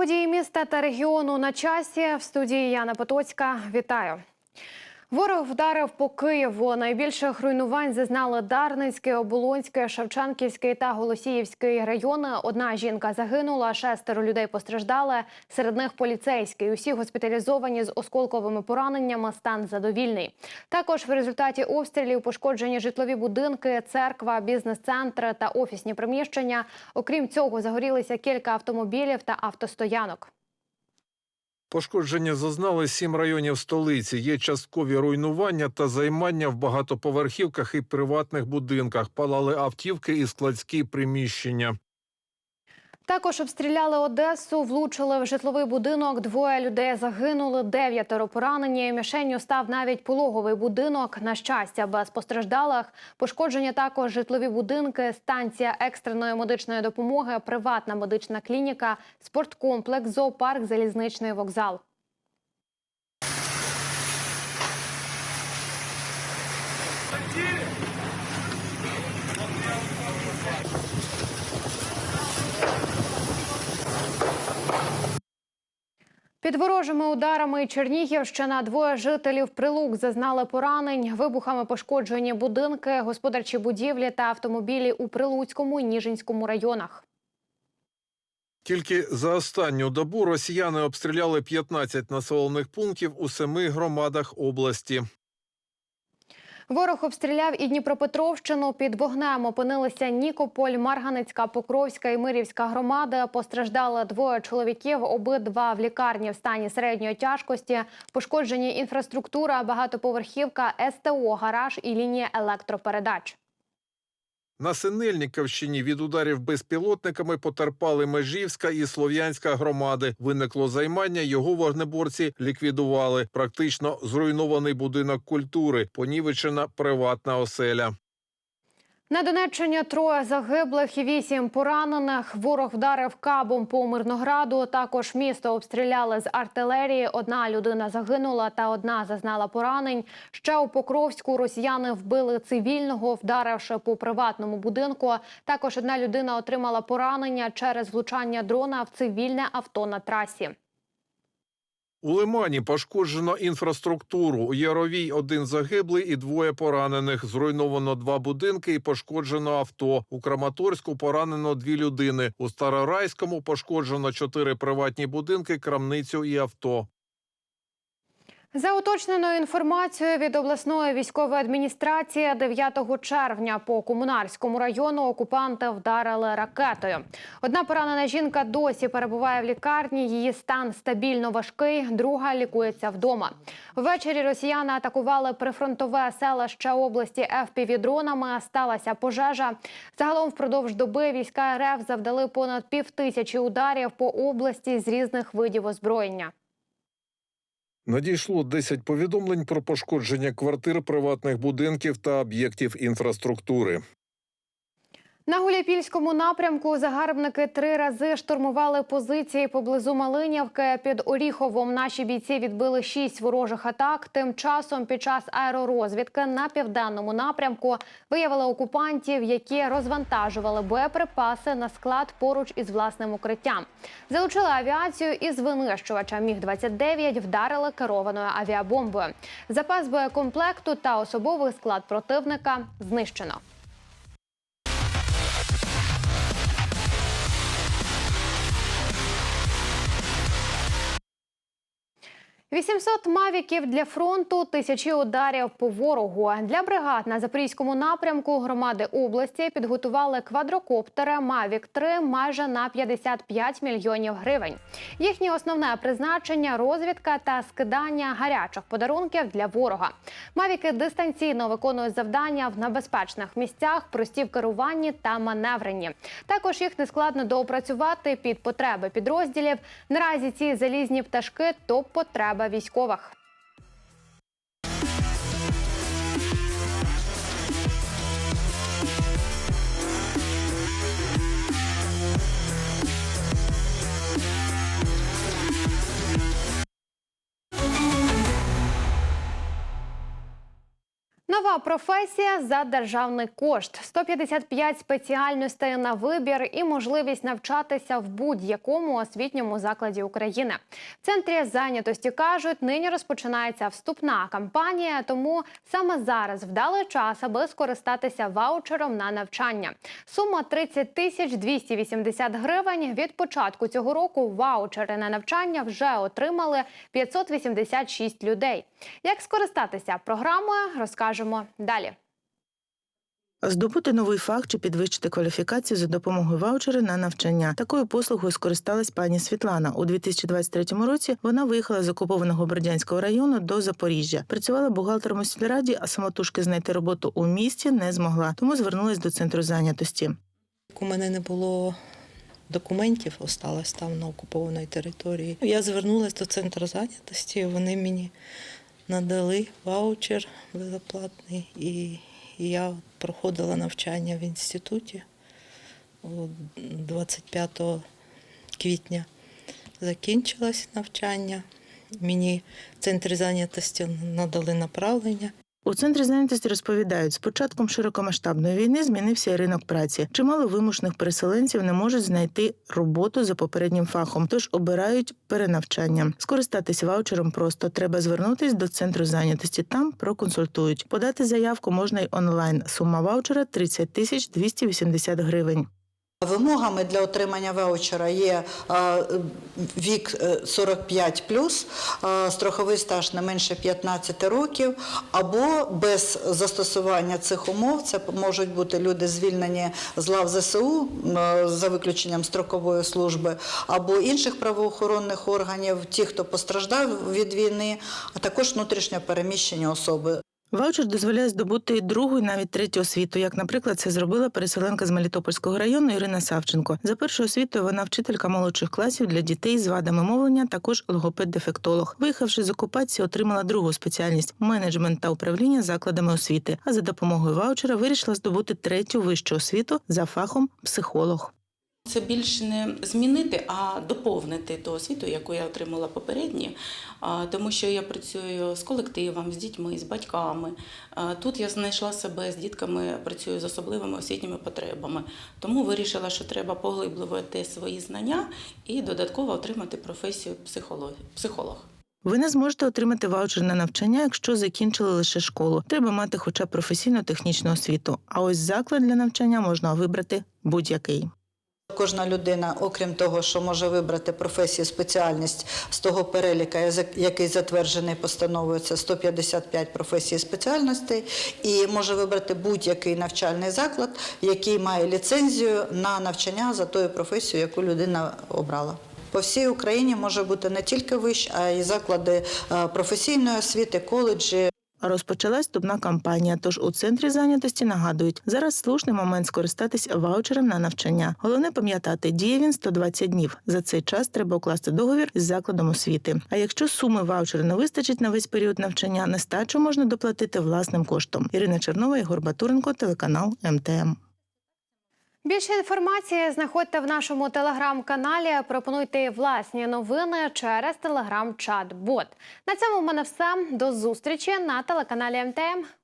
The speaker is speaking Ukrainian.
події міста та регіону на часі в студії Яна Потоцька. Вітаю. Ворог вдарив по Києву. Найбільших руйнувань зазнали Дарницький, Оболонський, Шевченківський та Голосіївський райони. Одна жінка загинула, шестеро людей постраждали. Серед них поліцейський. Усі госпіталізовані з осколковими пораненнями. Стан задовільний. Також в результаті обстрілів пошкоджені житлові будинки, церква, бізнес-центри та офісні приміщення. Окрім цього, загорілися кілька автомобілів та автостоянок. Пошкодження зазнали сім районів столиці. Є часткові руйнування та займання в багатоповерхівках і приватних будинках. Палали автівки і складські приміщення. Також обстріляли Одесу, влучили в житловий будинок. Двоє людей загинули, дев'ятеро поранені. Мішенню став навіть пологовий будинок. На щастя, без постраждалих. Пошкодження також житлові будинки, станція екстреної медичної допомоги, приватна медична клініка, спорткомплекс, зоопарк, залізничний вокзал. Під ворожими ударами Чернігівщина двоє жителів Прилук зазнали поранень. Вибухами пошкоджені будинки, господарчі будівлі та автомобілі у Прилуцькому і Ніжинському районах. Тільки за останню добу росіяни обстріляли 15 населених пунктів у семи громадах області. Ворог обстріляв і Дніпропетровщину. Під вогнем опинилися Нікополь, Марганецька, Покровська і Мирівська громади. Постраждали двоє чоловіків, обидва в лікарні в стані середньої тяжкості. Пошкоджені інфраструктура, багатоповерхівка, СТО, гараж і лінія електропередач. На Синельниковщині від ударів безпілотниками потерпали Межівська і Слов'янська громади. Виникло займання. Його вогнеборці ліквідували. Практично зруйнований будинок культури, понівечена приватна оселя. На Донеччині троє загиблих і вісім поранених. Ворог вдарив кабом по Мирнограду. Також місто обстріляли з артилерії. Одна людина загинула та одна зазнала поранень. Ще у Покровську росіяни вбили цивільного, вдаривши по приватному будинку. Також одна людина отримала поранення через влучання дрона в цивільне авто на трасі. У Лимані пошкоджено інфраструктуру. У Яровій один загиблий і двоє поранених. Зруйновано два будинки і пошкоджено авто. У Краматорську поранено дві людини. У Старорайському пошкоджено чотири приватні будинки, крамницю і авто. За уточненою інформацією від обласної військової адміністрації 9 червня по комунарському району окупанти вдарили ракетою. Одна поранена жінка досі перебуває в лікарні. Її стан стабільно важкий. Друга лікується вдома. Ввечері росіяни атакували прифронтове селище області ФПВ-дронами. Сталася пожежа. Загалом впродовж доби війська РФ завдали понад півтисячі ударів по області з різних видів озброєння. Надійшло 10 повідомлень про пошкодження квартир, приватних будинків та об'єктів інфраструктури. На Гуляпільському напрямку загарбники три рази штурмували позиції поблизу Малинівки. Під Оріховом наші бійці відбили шість ворожих атак. Тим часом під час аеророзвідки на південному напрямку виявили окупантів, які розвантажували боєприпаси на склад поруч із власним укриттям. Залучили авіацію із винищувача Міг-29 вдарили керованою авіабомбою. Запас боєкомплекту та особовий склад противника знищено. 800 мавіків для фронту, тисячі ударів по ворогу. Для бригад на запорізькому напрямку громади області підготували квадрокоптери Мавік 3 майже на 55 мільйонів гривень. Їхнє основне призначення розвідка та скидання гарячих подарунків для ворога. Мавіки дистанційно виконують завдання в небезпечних місцях, прості в керуванні та маневренні. Також їх нескладно доопрацювати під потреби підрозділів. Наразі ці залізні пташки топ потреба військових. Нова професія за державний кошт, 155 спеціальностей на вибір і можливість навчатися в будь-якому освітньому закладі України. В центрі зайнятості кажуть, нині розпочинається вступна кампанія, тому саме зараз вдалий час, аби скористатися ваучером на навчання. Сума 30 тисяч 280 гривень. Від початку цього року ваучери на навчання вже отримали 586 людей. Як скористатися програмою, розкажемо далі. Здобути новий фах чи підвищити кваліфікацію за допомогою ваучера на навчання. Такою послугою скористалась пані Світлана. У 2023 році вона виїхала з окупованого Бердянського району до Запоріжжя. Працювала бухгалтером у сільраді, а самотужки знайти роботу у місті не змогла, тому звернулась до центру зайнятості. У мене не було документів, осталось там на окупованій території. Я звернулася до центру зайнятості, вони мені надали ваучер безоплатний, і я проходила навчання в інституті 25 квітня. Закінчилось навчання. Мені в центрі зайнятості надали направлення. У центрі зайнятості розповідають, з початком широкомасштабної війни змінився ринок праці. Чимало вимушених переселенців не можуть знайти роботу за попереднім фахом, тож обирають перенавчання. Скористатись ваучером просто треба звернутись до центру зайнятості. Там проконсультують. Подати заявку можна й онлайн. Сума ваучера 30 тисяч 280 гривень. Вимогами для отримання ваучера є е, вік е, 45 страховий стаж не менше 15 років, або без застосування цих умов це можуть бути люди звільнені з лав ЗСУ е, за виключенням строкової служби, або інших правоохоронних органів, ті, хто постраждав від війни, а також внутрішньо переміщені особи. Ваучер дозволяє здобути другу і навіть третю освіту, як, наприклад, це зробила переселенка з Мелітопольського району Ірина Савченко. За першою освітою вона вчителька молодших класів для дітей з вадами мовлення, також логопед-дефектолог. Виїхавши з окупації, отримала другу спеціальність менеджмент та управління закладами освіти. А за допомогою ваучера вирішила здобути третю вищу освіту за фахом психолог. Це більше не змінити, а доповнити ту освіту, яку я отримала попередні, тому що я працюю з колективом, з дітьми, з батьками. Тут я знайшла себе з дітками, працюю з особливими освітніми потребами. Тому вирішила, що треба поглиблювати свої знання і додатково отримати професію психолог. Ви не зможете отримати ваучер на навчання, якщо закінчили лише школу. Треба мати хоча б професійну технічну освіту. А ось заклад для навчання можна вибрати будь-який. Кожна людина, окрім того, що може вибрати професію, спеціальність з того переліка, який затверджений постановою, це 155 професій спеціальностей, і може вибрати будь-який навчальний заклад, який має ліцензію на навчання за тою професією, яку людина обрала. По всій Україні може бути не тільки вищ, а й заклади е, професійної освіти, коледжі, Розпочалась вступна кампанія, тож у центрі зайнятості нагадують, зараз слушний момент скористатись ваучером на навчання. Головне пам'ятати, діє він 120 днів. За цей час треба укласти договір з закладом освіти. А якщо суми ваучера не вистачить на весь період навчання, нестачу можна доплатити власним коштом. Ірина Чернова, Ігор Батуренко, телеканал МТМ. Більше інформації знаходьте в нашому телеграм-каналі. Пропонуйте власні новини через телеграм-чат-бот. На цьому в мене все. До зустрічі на телеканалі МТМ.